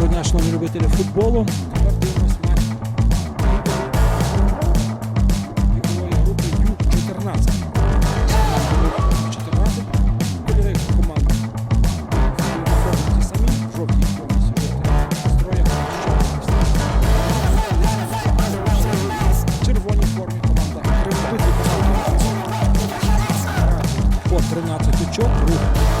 Доброго любителі футболу. Тепер дивимось матч вікової групи Ю-14. 14 кольори самі, жовті повністю. Формі команда. По 13 очок. Рух.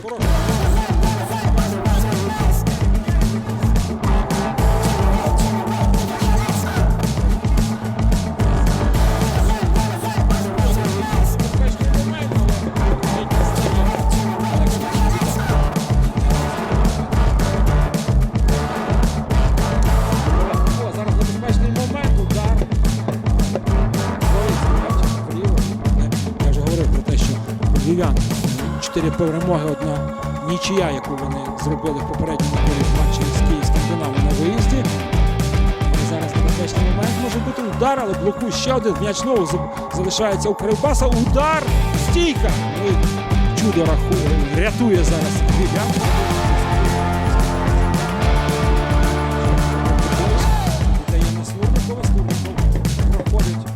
돌아. чотири перемоги, одна нічия, яку вони зробили в попередньому турі матчі з Київським Динамо на виїзді. Зараз небезпечний момент може бути удар, але блокує ще один м'яч знову залишається у Кривбаса. Удар стійка. Ну, і чудо рахує, рятує зараз Вілянка. Дає на службу, проходить.